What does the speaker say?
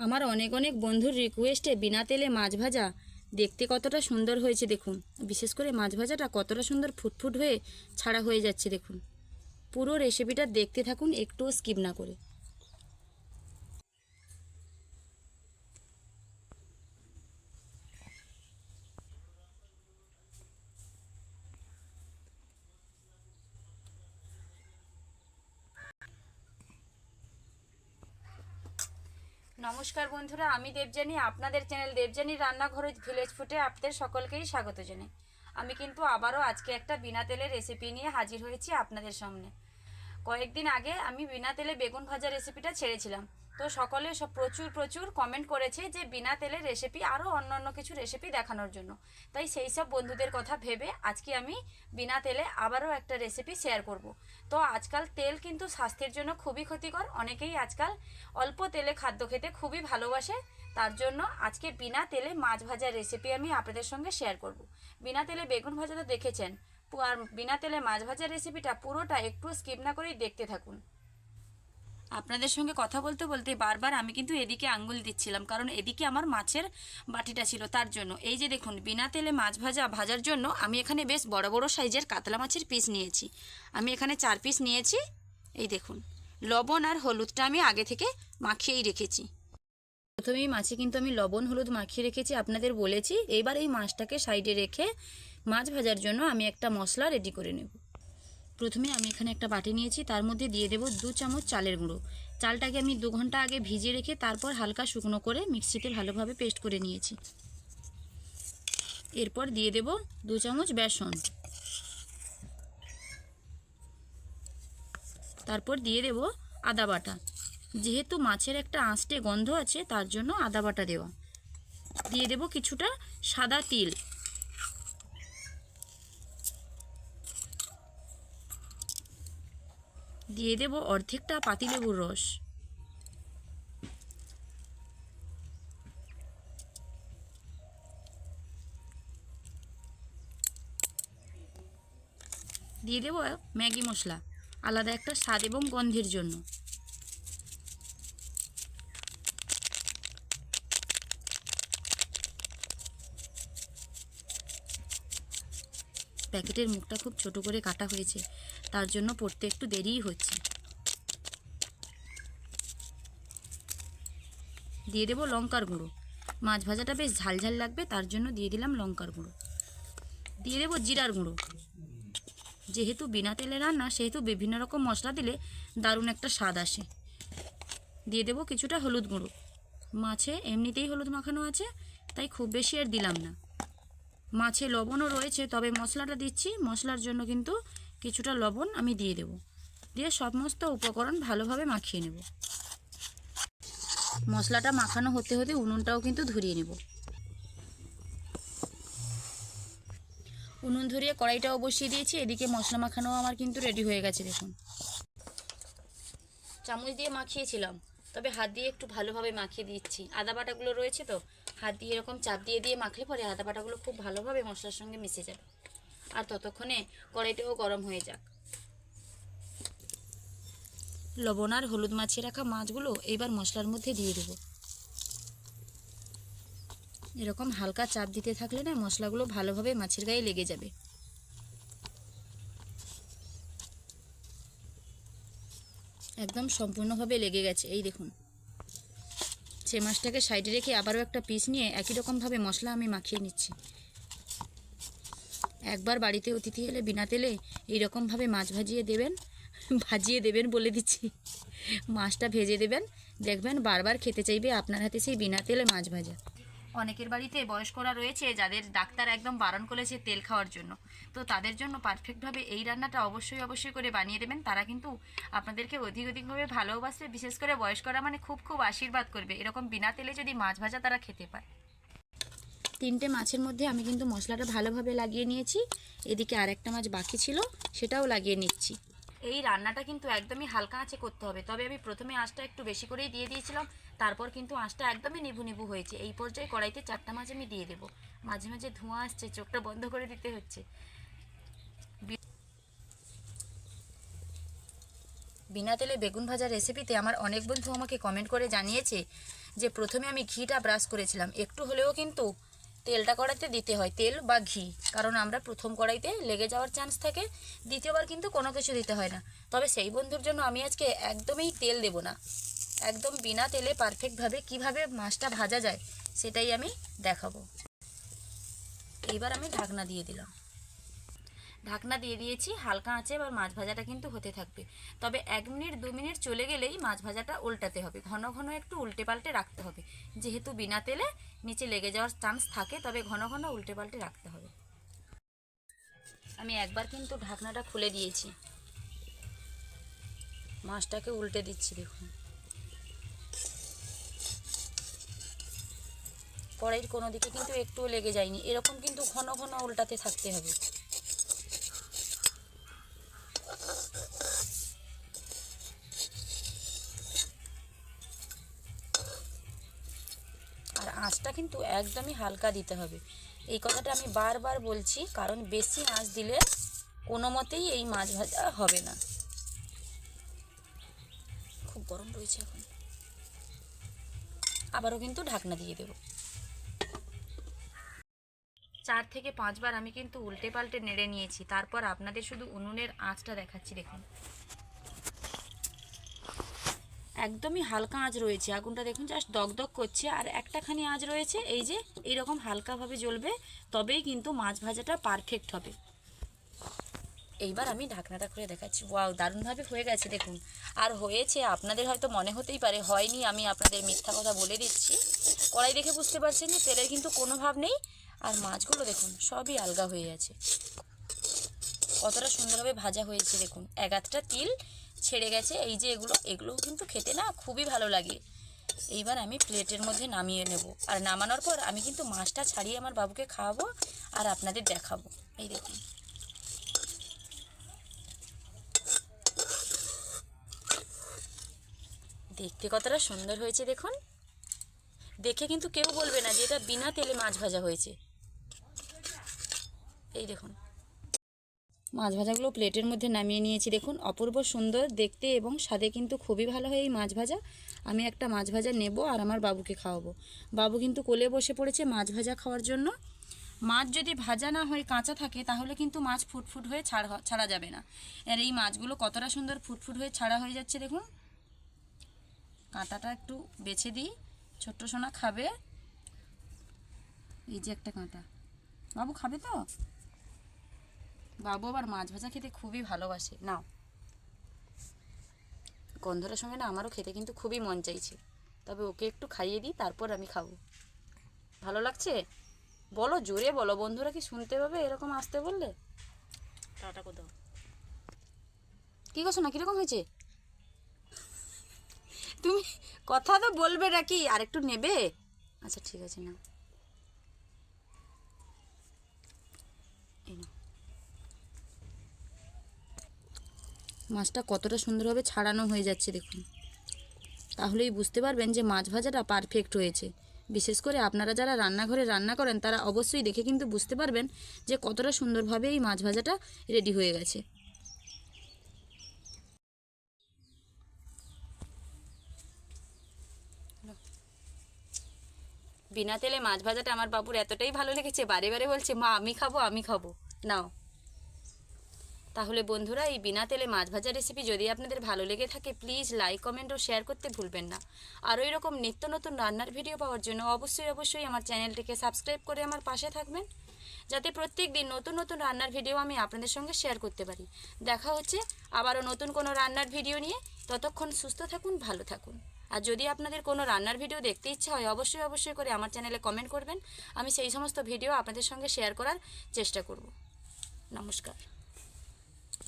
আমার অনেক অনেক বন্ধুর রিকোয়েস্টে বিনা তেলে মাছ ভাজা। দেখতে কতটা সুন্দর হয়েছে দেখুন। বিশেষ করে মাছ ভাজাটা কতটা সুন্দর ফুটফুট হয়ে ছাড়া হয়ে যাচ্ছে দেখুন। পুরো রেসিপিটা দেখতে থাকুন, একটুও স্কিপ না করে। নমস্কার বন্ধুরা, আমি দেবজানি আপনাদের চ্যানেল দেবজানি রান্নাঘর ভিলেজ ফুটে আপনাদের সকলকেই স্বাগত জানাই। আমি কিন্তু আবারও আজকে একটা বিনা তেলের রেসিপি নিয়ে হাজির হয়েছি আপনাদের সামনে। কয়েকদিন আগে আমি বিনা তেলে বেগুন ভাজা রেসিপিটা ছেড়েছিলাম। তো সকলে সব প্রচুর প্রচুর কমেন্ট করেছে যে বিনা তেলের রেসিপি আরও অন্য অন্য কিছু রেসিপি দেখানোর জন্য। তাই সেই সব বন্ধুদের কথা ভেবে আজকে আমি বিনা তেলে আবারও একটা রেসিপি শেয়ার করব। তো আজকাল তেল কিন্তু স্বাস্থ্যের জন্য খুবই ক্ষতিকর। অনেকেই আজকাল অল্প তেলে খাদ্য খেতে খুবই ভালোবাসে। তার জন্য আজকে বিনা তেলে মাছ ভাজার রেসিপি আমি আপনাদের সঙ্গে শেয়ার করব। বিনা তেলে বেগুন ভাজা তো দেখেছেন? আর বিনা তেলে মাছ ভাজার রেসিপিটা পুরোটা একটু স্কিপ না করেই দেখতে থাকুন। আপনাদের সঙ্গে কথা বলতে বলতে বারবার আমি কিন্তু এদিকে আঙ্গুল দিচ্ছিলাম, কারণ এদিকে আমার মাছের বাটিটা ছিল তার জন্য। এই যে দেখুন, বিনা তেলে মাছ ভাজা ভাজার জন্য আমি এখানে বেশ বড় বড় সাইজের কাতলা মাছের পিস নিয়েছি। আমি এখানে চার পিস নিয়েছি। এই দেখুন, লবণ আর হলুদটা আমি আগে থেকে মাখিয়েই রেখেছি। প্রথমেই মাছে কিন্তু আমি লবণ, হলুদ মাখিয়ে রেখেছি, আপনাদের বলেছি। এইবার এই মাছটাকে সাইডে রেখে মাছ ভাজার জন্য আমি একটা মশলা রেডি করে নেব। প্রথমে আমি এখানে একটা বাটি নিয়েছি, তার মধ্যে দিয়ে দেব দু চামচ চালের গুঁড়ো। চালটাকে আমি দু ঘণ্টা আগে ভিজিয়ে রেখে তারপর হালকা শুকনো করে মিক্সিতে ভালোভাবে পেস্ট করে নিয়েছি। এরপর দিয়ে দেব দু চামচ বেসন। তারপর দিয়ে দেব আদা বাটা। যেহেতু মাছের একটা আঁশটে গন্ধ আছে, তার জন্য আদা বাটা দেওয়া। দিয়ে দেব কিছুটা সাদা তিল। দিয়ে দেব অর্ধেকটা পাতি পাতিলেবুর রস। দিয়ে দেব ম্যাগি মশলা, আলাদা একটা স্বাদ এবং গন্ধের জন্য। প্যাকেটের মুখটা খুব ছোট করে কাটা হয়েছে। তার জন্য পড়তে একটু দেরিই হচ্ছে। দিয়ে দেবো লঙ্কার গুঁড়ো। মাছ ভাজাটা বেশ ঝালঝাল লাগবে, তার জন্য দিয়ে দিলাম লঙ্কার গুঁড়ো। দিয়ে দেবো জিরার গুঁড়ো। যেহেতু বিনা তেলে রান্না, সেহেতু বিভিন্ন রকম মশলা দিলে দারুণ একটা স্বাদ আসে। দিয়ে দেবো কিছুটা হলুদ গুঁড়ো। মাছে এমনিতেই হলুদ মাখানো আছে, তাই খুব বেশি আর দিলাম না। মাছে লবণও রয়েছে, তবে মশলাটা দিচ্ছি। মশলার জন্য কিন্তু কিছুটা লবণ আমি দিয়ে দেব। দিয়ে সমস্ত উপকরণ ভালোভাবে মাখিয়ে নেব। মশলাটা মাখানো হতে হতে উনুনটাও কিন্তু ধরিয়ে নেব। উনুন ধরিয়ে কড়াইটাও বসিয়ে দিয়েছি। এদিকে মশলা মাখানো আমার কিন্তু রেডি হয়ে গেছে, দেখুন। চামচ দিয়ে মাখিয়েছিলাম। তবে হাত দিয়ে একটু ভালোভাবে মাখিয়ে দিচ্ছি। আদা বাটাগুলো রয়েছে তো? হাত দিয়ে এরকম চাপ দিয়ে দিয়ে মাখলে পরে আদা বাটাগুলো খুব ভালোভাবে মশলার সঙ্গে মিশে যাবে। আর ততক্ষণে কড়াইটাও গরম হয়ে যাক। লবণ আর হলুদ মাছিয়ে রাখা মাছগুলো এইবার মশলার মধ্যে দিয়ে দেবো। এরকম হালকা চাপ দিতে থাকলে না মশলাগুলো ভালোভাবে মাছের গায়ে লেগে যাবে। একদম সম্পূর্ণভাবে লেগে গেছে। এই দেখুন। সে মাছটাকে সাইডে রেখে আবারও একটা পিস নিয়ে একই রকমভাবে মশলা আমি মাখিয়ে নিচ্ছি। একবার বাড়িতে অতিথি এলে বিনা তেলে এইরকমভাবে মাছ ভাজিয়ে দেবেন ভাজিয়ে দেবেন বলে দিচ্ছি। মাছটা ভেজে দেবেন, দেখবেন বারবার খেতে চাইবে আপনার হাতে সেই বিনা তেলে মাছ ভাজা। অনেকের বাড়িতে বয়স্করা রয়েছে যাদের ডাক্তার একদম বারণ করেছে তেল খাওয়ার জন্য। তো তাদের জন্য পারফেক্টভাবে এই রান্নাটা অবশ্যই অবশ্যই করে বানিয়ে দেবেন। তারা কিন্তু আপনাদেরকে অধিক অধিকভাবে ভালোবাসবে। বিশেষ করে বয়স্করা মানে খুব খুব আশীর্বাদ করবে। এরকম বিনা তেলে যদি মাছ ভাজা তারা খেতে পায়। তিনটে মাছের মধ্যে আমি কিন্তু মশলাটা ভালোভাবে লাগিয়ে নিয়েছি। এদিকে আরেকটা মাছ বাকি ছিল, সেটাও লাগিয়ে নিচ্ছি। এই রান্নাটা কিন্তু একদমই হালকা আঁচে করতে হবে। তবে আমি প্রথমে আঁচটা একটু বেশি করেই দিয়ে দিয়েছিলাম, তারপর কিন্তু আঁচটা একদমই নিভু নিভু হয়েছে। এই পর্যায়ে কড়াইতে চারটা মাছ আমি দিয়ে দেবো। মাঝে মাঝে ধোঁয়া আসছে, চোখটা বন্ধ করে দিতে হচ্ছে। বিনা তেলে বেগুন ভাজা রেসিপিতে আমার অনেক বন্ধু আমাকে কমেন্ট করে জানিয়েছে যে, প্রথমে আমি ঘিটা ব্রাশ করেছিলাম। একটু হলেও কিন্তু তেলটা কড়াইতে দিতে হয়, তেল বা ঘি। কারণ আমরা প্রথম কড়াইতে লেগে যাওয়ার চান্স থাকে, দ্বিতীয়বার কিন্তু কোনো কিছু দিতে হয় না। তবে সেই বন্ধুর জন্য আমি আজকে একদমই তেল দেব না। একদম বিনা তেলে পারফেক্টভাবে কীভাবে মাছটা ভাজা যায়, সেটাই আমি দেখাবো। এবার আমি ঢাকনা দিয়ে দিলাম। ঢাকনা দিয়ে দিয়েছি, হালকা আঁচে এবার মাছ ভাজাটা কিন্তু হতে থাকবে। তবে এক মিনিট, দু মিনিট চলে গেলেই মাছ ভাজাটা উল্টাতে হবে। ঘন ঘন একটু উল্টে পাল্টে রাখতে হবে। যেহেতু বিনা তেলে নিচে লেগে যাওয়ার চান্স থাকে, তবে ঘন ঘন উল্টে পাল্টে রাখতে হবে। আমি একবার কিন্তু ঢাকনাটা খুলে দিয়েছি। মাছটাকে উল্টে দিচ্ছি, দেখুন। কড়াইয়ের কোনো দিকে কিন্তু একটুও লেগে যায়নি। এরকম কিন্তু ঘন ঘন উল্টাতে থাকতে হবে আর আঁচটা কিন্তু একদমই হালকা দিতে হবে। এই কথাটা আমি বারবার বলছি, কারণ বেশি আঁচ দিলে কোনো মতেই এই মাছ ভাজা হবে না। খুব গরম রয়েছে এখন। আবারও কিন্তু ঢাকনা দিয়ে দেব। চার থেকে পাঁচবার আমি কিন্তু উল্টে পাল্টে নেড়ে নিয়েছি। তারপর আপনাদের শুধু উনুনের আঁচটা দেখাচ্ছি, দেখুন। একদমই হালকা আঁচ রয়েছে। আগুনটা দেখুন জাস্ট দগদগ করছে। আর একটাখানি আঁচ রয়েছে, এই যে এইরকম হালকাভাবে জ্বলবে, তবেই কিন্তু মাছ ভাজাটা পারফেক্ট হবে। এইবার আমি ঢাকনাটা খুলে দেখাচ্ছি। ওয়াও, দারুণভাবে হয়ে গেছে, দেখুন। আর হয়েছে, আপনাদের হয়তো মনে হতেই পারে, হয়নি, আমি আপনাদের মিথ্যা কথা বলে দিচ্ছি। কড়াই দেখে বুঝতে পারছেন যে তেলের কিন্তু কোনো ভাব নেই। আর মাছগুলো দেখুন, সবই আলগা হয়ে আছে কতটা সুন্দরভাবে ভাজা হয়েছে, দেখুন। এগাতটা তিল ছেড়ে গেছে। এই যে এগুলো এগুলো কিন্তু খেতে না খুবই ভালো লাগে। এইবার আমি প্লেটের মধ্যে নামিয়ে নেব। আর নামানোর পর আমি কিন্তু মাছটা ছাড়িয়ে আমার বাবুকে খাওয়াবো আর আপনাদের দেখাবো। এই দেখুন। দেখতে কতটা সুন্দর হয়েছে দেখুন। দেখে কিন্তু কেউ বলবে না যে এটা বিনা তেলে মাছ ভাজা হয়েছে। এই দেখুন। মাছ ভাজাগুলো প্লেটের মধ্যে নামিয়ে নিয়েছি। দেখুন, অপূর্ব সুন্দর দেখতে এবং স্বাদে কিন্তু খুবই ভালো হয় এই মাছ ভাজা। আমি একটা মাছ ভাজা নেব আর আমার বাবুকে খাওয়াবো। বাবু কিন্তু কোলে বসে পড়েছে মাছ ভাজা খাওয়ার জন্য। মাছ যদি ভাজা না হয়, কাঁচা থাকে, তাহলে কিন্তু মাছ ফুটফুট হয়ে ছাড়া ছাড়া যাবে না। আর এই মাছগুলো কতটা সুন্দর ফুটফুট হয়ে ছাড়া হয়ে যাচ্ছে, দেখুন। কাঁটাটা একটু বেছে দিই। ছোট্ট সোনা খাবে। এই যে একটা কাঁটা। বাবু খাবে তো? বাবু আবার মাছ ভাজা খেতে খুবই ভালোবাসে। নাও। গন্ধটার সঙ্গে না আমারও খেতে কিন্তু খুবই মন চাইছে। তবে ওকে একটু খাইয়ে দিই তারপর আমি খাব। ভালো লাগছে? বলো জোরে বলো। বন্ধুরা কি শুনতে পাবে এরকম আসতে বললে? টাটা কোথাও কী করছ না কীরকম হয়েছে? তুমি কথা তো বলবে নাকি? আর একটু নেবে? আচ্ছা ঠিক আছে না এই নাও। মাছটা কতটা সুন্দরভাবে ছাড়ানো হয়ে যাচ্ছে দেখুন। তাহলেই বুঝতে পারবেন যে মাছ ভাজাটা পারফেক্ট হয়েছে। বিশেষ করে আপনারা যারা রান্নাঘরে রান্না করেন, তারা অবশ্যই দেখে কিন্তু বুঝতে পারবেন যে কতটা সুন্দরভাবে এই মাছ ভাজাটা রেডি হয়ে গেছে। বিনা তেলে মাছ ভাজাটা আমার বাবুর এতটাই ভালো লেগেছে, বারে বারে বলছে, মা, আমি খাব আমি খাব। নাও। তাহলে বন্ধুরা, এই বিনা তেলে মাছ ভাজা রেসিপি যদি আপনাদের ভালো লেগে থাকে প্লিজ লাইক কমেন্ট ও শেয়ার করতে ভুলবেন না। আর ওই রকম নিত্য নতুন রান্নার ভিডিও পাওয়ার জন্য অবশ্যই অবশ্যই আমার চ্যানেলটিকে সাবস্ক্রাইব করে আমার পাশে থাকবেন, যাতে প্রত্যেক দিন নতুন নতুন রান্নার ভিডিও আমি আপনাদের সঙ্গে শেয়ার করতে পারি। দেখা হচ্ছে আবারও নতুন কোনো রান্নার ভিডিও নিয়ে। ততক্ষণ সুস্থ থাকুন, ভালো থাকুন। আর যদি আপনাদের কোনো রান্নার ভিডিও দেখতে ইচ্ছা হয়, অবশ্যই অবশ্যই করে আমার চ্যানেলে কমেন্ট করবেন। আমি সেই সমস্ত ভিডিও আপনাদের সঙ্গে শেয়ার করার চেষ্টা করব। নমস্কার।